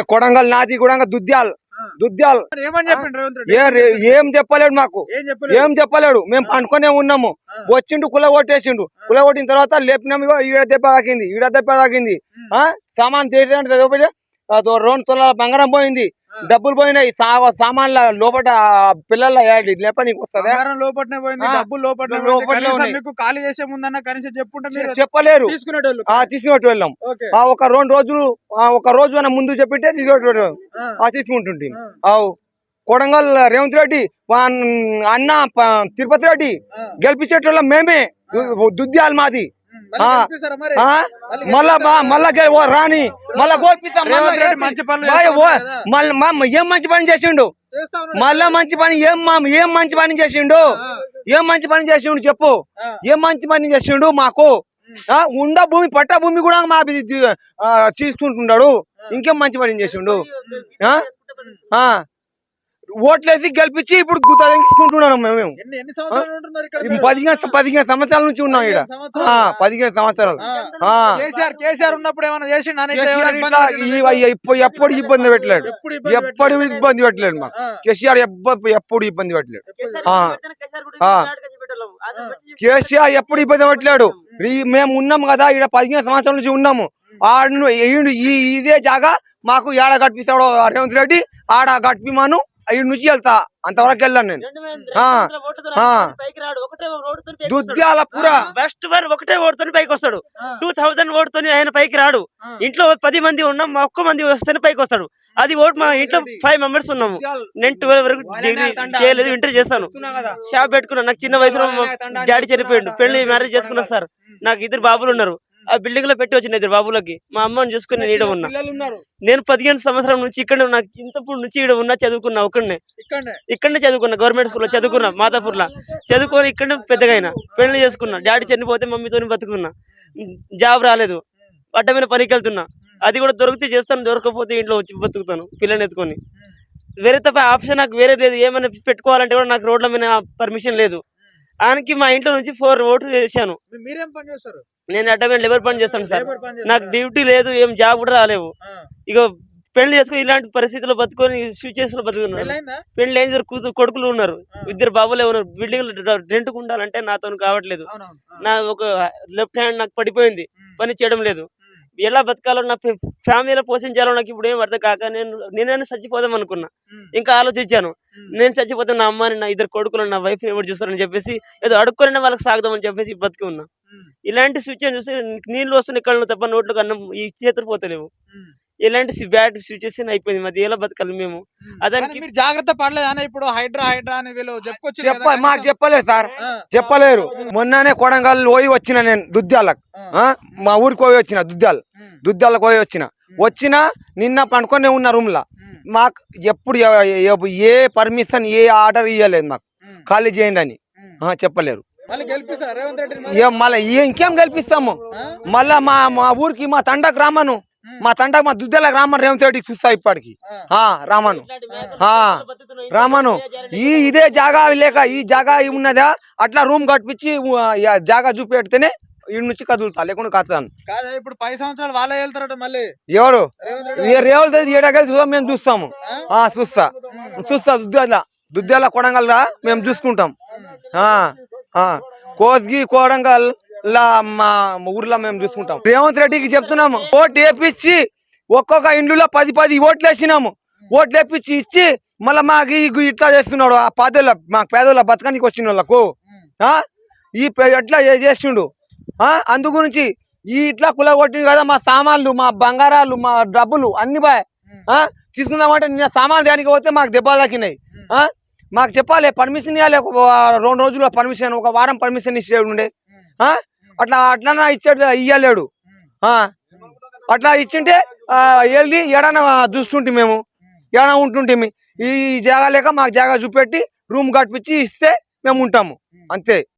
కొడంగల్ నాది కూడా దుద్యాల్. దుద్యాల్. ఏ చెప్పలేడు మాకు. ఏం చెప్పలేడు? మేము పండుకొనే ఉన్నాము. వచ్చిండు కుల కొట్టేసిండు కుల కొట్టిన తర్వాత లేపినాము ఈడ దెబ్బ తాకింది ఈడ దెబ్బ తాకింది. ఆ? సామాన్ అదో రెండు తులాల బంగారం పోయింది. డబ్బులు పోయినాయి. సామాన్ల లోపల పిల్లల లేపనీకి వస్తుందా? పోయింది. డబ్బులు. మీకు ఖాళీ చేసే ముందన్న కనీసం చెప్పుంటే మీరు చెప్పలేరు. తీసుకునేటోళ్ళు. ఆ తీసుకున్నట్టు వెళ్ళాం ఒక రెండు రోజులు ఆ ఒక రోజు మన ముందు చెప్పింటే ఆ. తీసుకుంటుంటే. అవు కొడంగల్ రేవంత్ రెడ్డి అన్న తిరుపతి రెడ్డి. గెలిపించేటోళ్ళం మేమే. దుద్యాలు మాది. మళ్ళీ మళ్ళా రాని మళ్ళా మా- ఏం మంచి పని చేసిండు? మళ్ళా మంచి పని ఏం మా ఏం మంచి పని చేసిండు. ఏం మంచి పని చేసిండు చెప్పు. ఏం మంచి పని చేసిండు మాకు? ఉండ భూమి పట్ట భూమి కూడా మా తీసుకుంటున్నాడు. ఇంకేం మంచి పని చేసిండు? ఆ? ఆ. ఓట్లేసి గెలిపించి ఇప్పుడు గుత్త తీసుకుంటున్నాం మేము. ఎన్ని ఎన్ని సంవత్సరాలు ఉంటున్నారు ఇక్కడ ఈ మీరు? పదిహేను పదిహేను సంవత్సరాల నుంచి ఉన్నాం ఇక్కడ. పదిహేను సంవత్సరాలు. కేసీఆర్ ఉన్నప్పుడు ఏమైనా చేసిండు? ఎప్పుడు ఇబ్బంది పెట్టలేడు. ఎప్పుడు ఇబ్బంది పెట్టలేడు మాకు. కేసీఆర్ ఎప్పుడు ఎప్పుడు ఇబ్బంది పెట్టలేడు. కేసీఆర్ ఎప్పుడు ఇబ్బంది పెట్టలేడు. మేము ఉన్నాము కదా ఇక్కడ పదిహేను సంవత్సరాల నుంచి ఉన్నాము. ఆడు ఇదే జాగా మాకు ఏడ కట్టిస్తాడు రేవంత్ రెడ్డి ఆడ కట్టిమాను ఈడు నుంచి వెళ్తా. అంతవరకు వెళ్ళాను నేను. దుద్యాల పురా. బెస్ట్ వర్ ఒకటే ఓటుతోని పైకి వస్తాడు. టూ థౌసండ్ ఓటుతోని ఆయన పైకి రాడు. ఇంట్లో పది మంది ఉన్నాం మా ఒక్క మంది వస్తేనే పైకి వస్తాడు. అది ఓటు మా ఇంట్లో ఫైవ్ మెంబర్స్ ఉన్నాము. నేను ట్వెల్వ్ వరకు డిగ్రీ చేయలేదు ఇంటర్ చేస్తాను. షాప్ పెట్టుకున్నా. నాకు చిన్న వయసులో మా డాడీ చనిపోయిండు. పెళ్ళి మ్యారేజ్ చేసుకున్నా సార్. నాకు ఇద్దరు బాబులు ఉన్నారు. ఆ బిల్డింగ్లో పెట్టి వచ్చిన ఇద్దరు బాబులకి. మా అమ్మని చూసుకుని నేను ఈడ ఉన్నా. నేను పదిహేను సంవత్సరం నుంచి ఇక్కడ ఉన్నా. ఇంతప్పుడు నుంచి ఇక్కడ ఉన్నా చదువుకున్నా ఒక్కడనే. ఇక్కడనే. చదువుకున్నా గవర్నమెంట్ స్కూల్లో చదువుకున్నా మాదాపూర్లో చదువుకొని ఇక్కడనే పెద్దగా అయినా పెళ్ళి చేసుకున్నా. డాడీ చనిపోతే మమ్మీతో బతుకుతున్నా. జాబ్ రాలేదు. అడ్డమైన పనికి వెళ్తున్నా. అది కూడా దొరికితే చేస్తాను దొరకకపోతే ఇంట్లో వచ్చి బతుకుతాను పిల్లని ఎత్తుకొని. వేరే తప్ప ఆప్షన్ నాకు వేరే లేదు. ఏమైనా పెట్టుకోవాలంటే కూడా నాకు రోడ్ల మీద పర్మిషన్ లేదు. ఆయనకి మా ఇంట్లో నుంచి ఫోర్ ఓట్లు చేశాను మీ- మీరేం పని చేస్తారు నేను అడ్డమైన లేబర్ పని చేస్తాను సార్ నాకు? డ్యూటీ లేదు ఏం జాబ్ కూడా రాలేవు. ఇక పెళ్ళి చేసుకుని ఇలాంటి పరిస్థితుల్లో బతుకొని సిచ్యువేషన్లో బతుకున్నాను? పెళ్ళి ఇద్దరు కూతురు కొడుకులు ఉన్నారు. ఇద్దరు బాబులే ఉన్నారు బిల్డింగ్ రెంట్ ఉండాలంటే నాతో కావట్లేదు. నా ఒక లెఫ్ట్ హ్యాండ్ నాకు పడిపోయింది. పని చేయడం లేదు ఎలా బతకాలో నా ఫ్యామిలీలో పోషించాలో నాకు ఇప్పుడు ఏం అర్థం కాక నేను నేనైనా చచ్చిపోదాం అనుకున్నా. ఇంకా ఆలోచించాను. నేను చచ్చిపోతే నా అమ్మని నా ఇద్దరు కొడుకులు నా వైఫ్ ఎవరు చూస్తారని చెప్పేసి ఏదో అడుక్కొని వాళ్ళకి సాగుదామని చెప్పేసి బతికి ఉన్నా. ఇలాంటి సిచ్యువేషన్ చూస్తే నీళ్ళు వస్తున్నాయి కళ్ళు తప్ప నోట్లకు అన్నం ఈ చేతులు పోతలేవు ఇలాంటి బ్యాడ్ సిచ్యువేషన్ అయిపోయింది. మరి ఎలా బతకాలి మేము. అదానికి- మీరు జాగ్రత్త పడలేదు ఇప్పుడు హైడ్రా హైడ్రా అని వీళ్ళు చెప్ప మాకు చెప్పలేదు సార్. చెప్పలేరు. మొన్ననే కొడంగల్ పోయి వచ్చిన నేను దుద్యాలకు. ఆ? మా ఊరికి పోయి వచ్చిన దుద్యాల. దుద్యాలకు పోయి వచ్చిన. వచ్చిన నిన్న పండుకొనే ఉన్న రూమ్ లా మాకు ఎప్పుడు ఏ పర్మిషన్ ఏ ఆర్డర్ ఇవ్వలేదు మాకు. ఖాళీ చేయండి అని. చెప్పలేరు. మళ్ళీ ఇంకేం గెలిపిస్తాము? మళ్ళా మా మా ఊరికి మా తండకు రామను మా తండకు మా దుద్దెల రామన్ రేవంత్ రెడ్డికి చూస్తా ఇప్పటికి. ఆ, రామను. ఆ, రామను ఈ ఇదే జాగా లేక ఈ జాగా ఉన్నదా అట్లా రూమ్ కట్టించి జాగా చూపెడితేనే ఈ నుంచి కదులుతా లేకుండా కాదా ఇప్పుడు పది సంవత్సరాలు వాళ్ళే వెళ్తారట మళ్ళీ? ఎవరు? రేవంత్ రెడ్డి ఏడాకెళ్ళి చూద్దాం మేము చూస్తాము. ఆ చూస్తా. చూస్తా దుద్దేల. దుద్దేల కొడంగల్ రా మేము చూసుకుంటాం. ఆ ఆ. కోస్గి కొడంగల్ లా మా ఊర్లో మేము చూసుకుంటాం. రేవంత్ రెడ్డికి చెప్తున్నాము ఓటు వేపించి ఒక్కొక్క ఇండ్లలో పది పది ఓట్లు వేసినాము. ఓట్లు వేపించి ఇచ్చి మళ్ళీ మాకు ఇట్లా చేస్తున్నాడు ఆ పేదోళ్ళ మా పేదోళ్ళ బతకానికి వచ్చిన వాళ్ళకు. ఈ ఎట్లా చేస్తుండు అందు గురించి ఈ ఇట్లా కుల కొట్టింది కదా మా సామాన్లు మా బంగారాలు మా డబ్బులు అన్ని బాయ్ తీసుకుందామంటే నిన్న సామాన్ దానికి పోతే మాకు దెబ్బలు తాకినాయి. మాకు చెప్పాలి పర్మిషన్ ఇవ్వాలి రెండు రోజుల్లో పర్మిషన్ ఒక వారం పర్మిషన్ ఇచ్చేయండి ఉండే. అట్లా అట్లా ఇచ్చాడు ఇయ్యలేడు. ఆ అట్లా ఇచ్చింటే వెళ్ళి ఎడన చూస్తుంటే మేము. ఎడ ఉంటుంటే ఈ జాగా లేక మాకు జాగా చూపెట్టి రూమ్ కట్టించి ఇస్తే మేము ఉంటాము. అంతే.